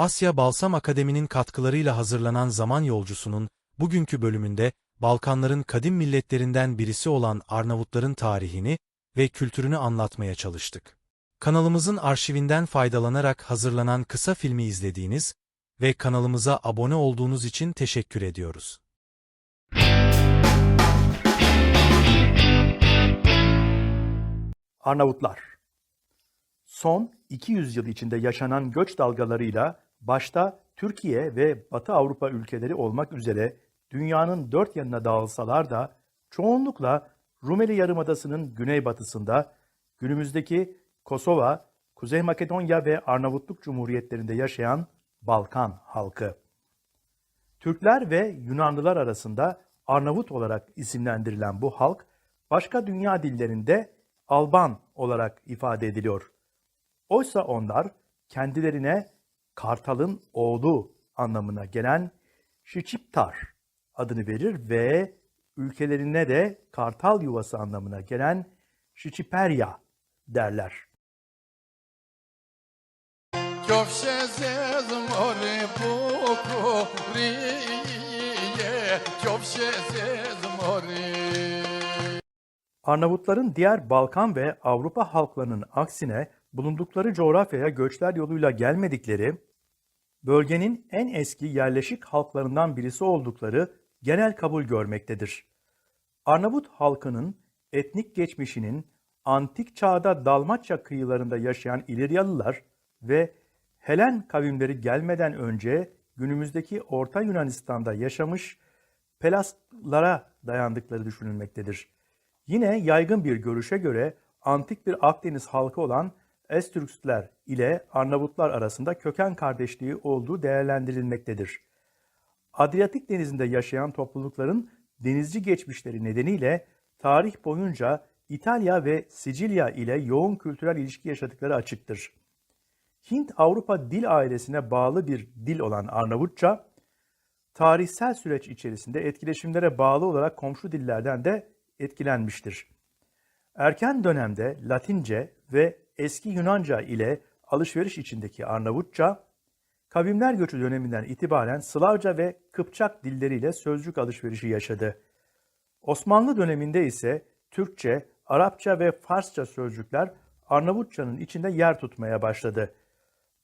Asya Balsam Akademi'nin katkılarıyla hazırlanan Zaman Yolcusu'nun bugünkü bölümünde Balkanların kadim milletlerinden birisi olan Arnavutların tarihini ve kültürünü anlatmaya çalıştık. Kanalımızın arşivinden faydalanarak hazırlanan kısa filmi izlediğiniz ve kanalımıza abone olduğunuz için teşekkür ediyoruz. Arnavutlar Son 200 yıl içinde yaşanan göç dalgalarıyla başta Türkiye ve Batı Avrupa ülkeleri olmak üzere dünyanın dört yanına dağılsalar da çoğunlukla Rumeli Yarımadası'nın güneybatısında günümüzdeki Kosova, Kuzey Makedonya ve Arnavutluk Cumhuriyetlerinde yaşayan Balkan halkı. Türkler ve Yunanlılar arasında Arnavut olarak isimlendirilen bu halk, başka dünya dillerinde Alban olarak ifade ediliyor. Oysa onlar kendilerine kartalın oğlu anlamına gelen Şiçiptar adını verir ve ülkelerine de kartal yuvası anlamına gelen Şiçiperya derler. Arnavutların diğer Balkan ve Avrupa halklarının aksine bulundukları coğrafyaya göçler yoluyla gelmedikleri bölgenin en eski yerleşik halklarından birisi oldukları genel kabul görmektedir. Arnavut halkının etnik geçmişinin antik çağda Dalmaçya kıyılarında yaşayan İliryalılar ve Helen kavimleri gelmeden önce günümüzdeki Orta Yunanistan'da yaşamış Pelaslara dayandıkları düşünülmektedir. Yine yaygın bir görüşe göre antik bir Akdeniz halkı olan Estürkler ile Arnavutlar arasında köken kardeşliği olduğu değerlendirilmektedir. Adriyatik denizinde yaşayan toplulukların denizci geçmişleri nedeniyle tarih boyunca İtalya ve Sicilya ile yoğun kültürel ilişki yaşadıkları açıktır. Hint-Avrupa dil ailesine bağlı bir dil olan Arnavutça, tarihsel süreç içerisinde etkileşimlere bağlı olarak komşu dillerden de etkilenmiştir. Erken dönemde Latince ve eski Yunanca ile alışveriş içindeki Arnavutça, kavimler göçü döneminden itibaren Slavca ve Kıpçak dilleriyle sözcük alışverişi yaşadı. Osmanlı döneminde ise Türkçe, Arapça ve Farsça sözcükler Arnavutçanın içinde yer tutmaya başladı.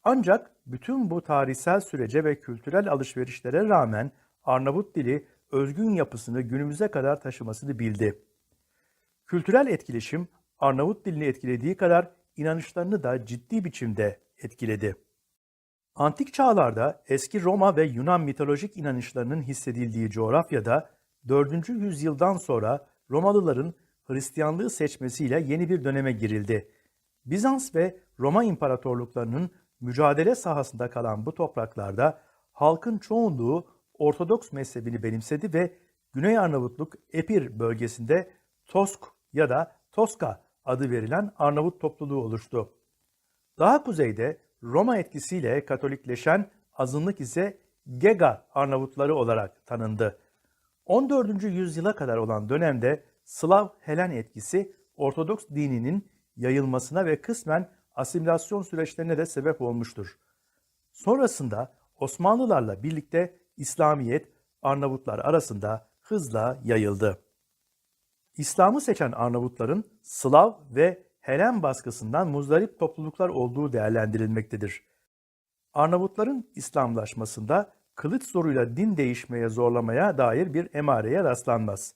Ancak bütün bu tarihsel sürece ve kültürel alışverişlere rağmen Arnavut dili özgün yapısını günümüze kadar taşımasını bildi. Kültürel etkileşim Arnavut dilini etkilediği kadar inanışlarını da ciddi biçimde etkiledi. Antik çağlarda eski Roma ve Yunan mitolojik inanışlarının hissedildiği coğrafyada 4. yüzyıldan sonra Romalıların Hristiyanlığı seçmesiyle yeni bir döneme girildi. Bizans ve Roma imparatorluklarının mücadele sahasında kalan bu topraklarda halkın çoğunluğu Ortodoks mezhebini benimsedi ve Güney Arnavutluk Epir bölgesinde Tosk ya da Toska adı verilen Arnavut topluluğu oluştu. Daha kuzeyde Roma etkisiyle Katolikleşen azınlık ise Gega Arnavutları olarak tanındı. 14. yüzyıla kadar olan dönemde Slav Helen etkisi Ortodoks dininin yayılmasına ve kısmen asimilasyon süreçlerine de sebep olmuştur. Sonrasında Osmanlılarla birlikte İslamiyet Arnavutlar arasında hızla yayıldı. İslam'ı seçen Arnavutların Slav ve Helen baskısından muzdarip topluluklar olduğu değerlendirilmektedir. Arnavutların İslamlaşmasında kılıç zoruyla din değişmeye zorlamaya dair bir emareye rastlanmaz.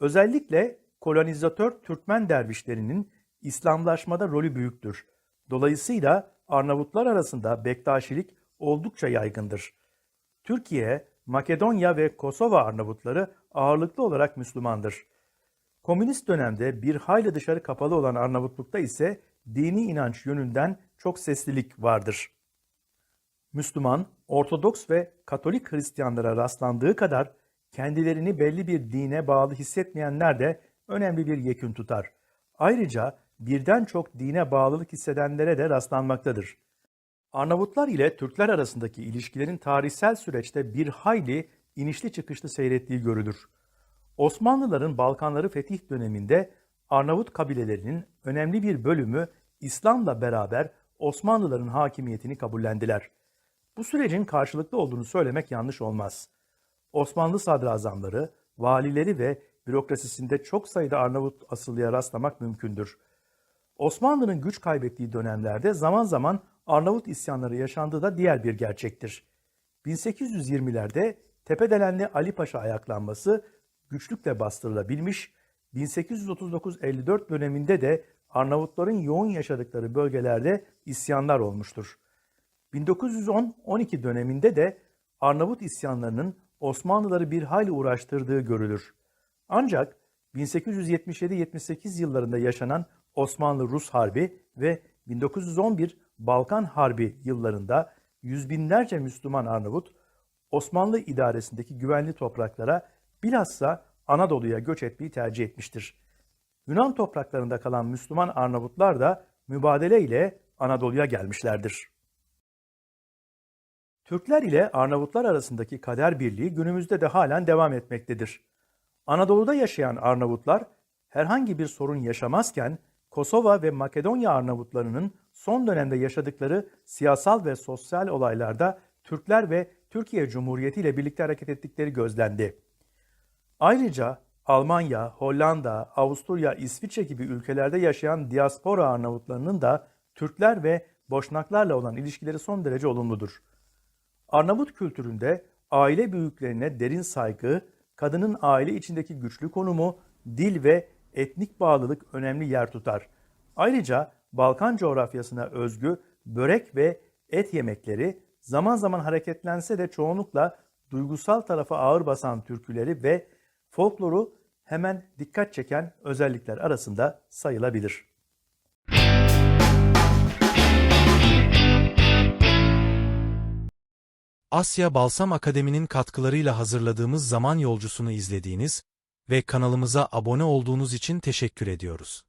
Özellikle kolonizatör Türkmen dervişlerinin İslamlaşmada rolü büyüktür. Dolayısıyla Arnavutlar arasında Bektaşilik oldukça yaygındır. Türkiye, Makedonya ve Kosova Arnavutları ağırlıklı olarak Müslümandır. Komünist dönemde bir hayli dışarı kapalı olan Arnavutluk'ta ise dini inanç yönünden çok seslilik vardır. Müslüman, Ortodoks ve Katolik Hristiyanlara rastlandığı kadar kendilerini belli bir dine bağlı hissetmeyenler de önemli bir yekün tutar. Ayrıca birden çok dine bağlılık hissedenlere de rastlanmaktadır. Arnavutlar ile Türkler arasındaki ilişkilerin tarihsel süreçte bir hayli inişli çıkışlı seyrettiği görülür. Osmanlıların Balkanları fetih döneminde Arnavut kabilelerinin önemli bir bölümü İslam'la beraber Osmanlıların hakimiyetini kabullendiler. Bu sürecin karşılıklı olduğunu söylemek yanlış olmaz. Osmanlı sadrazamları, valileri ve bürokrasisinde çok sayıda Arnavut asıllıya rastlamak mümkündür. Osmanlı'nın güç kaybettiği dönemlerde zaman zaman Arnavut isyanları yaşandığı da diğer bir gerçektir. 1820'lerde Tepedelenli Ali Paşa ayaklanması güçlükle bastırılabilmiş, 1839-54 döneminde de Arnavutların yoğun yaşadıkları bölgelerde isyanlar olmuştur. 1910-12 döneminde de Arnavut isyanlarının Osmanlıları bir hayli uğraştırdığı görülür. Ancak 1877-78 yıllarında yaşanan Osmanlı-Rus Harbi ve 1911 Balkan Harbi yıllarında yüz binlerce Müslüman Arnavut Osmanlı idaresindeki güvenli topraklara bilhassa Anadolu'ya göç etmeyi tercih etmiştir. Yunan topraklarında kalan Müslüman Arnavutlar da mübadele ile Anadolu'ya gelmişlerdir. Türkler ile Arnavutlar arasındaki kader birliği günümüzde de halen devam etmektedir. Anadolu'da yaşayan Arnavutlar herhangi bir sorun yaşamazken Kosova ve Makedonya Arnavutlarının son dönemde yaşadıkları siyasal ve sosyal olaylarda Türkler ve Türkiye Cumhuriyeti ile birlikte hareket ettikleri gözlendi. Ayrıca Almanya, Hollanda, Avusturya, İsviçre gibi ülkelerde yaşayan diaspora Arnavutlarının da Türkler ve Boşnaklarla olan ilişkileri son derece olumludur. Arnavut kültüründe aile büyüklerine derin saygı, kadının aile içindeki güçlü konumu, dil ve etnik bağlılık önemli yer tutar. Ayrıca Balkan coğrafyasına özgü börek ve et yemekleri zaman zaman hareketlense de çoğunlukla duygusal tarafa ağır basan türküleri ve folkloru hemen dikkat çeken özellikler arasında sayılabilir. Asya Balsam Akademi'nin katkılarıyla hazırladığımız zaman yolcusunu izlediğiniz ve kanalımıza abone olduğunuz için teşekkür ediyoruz.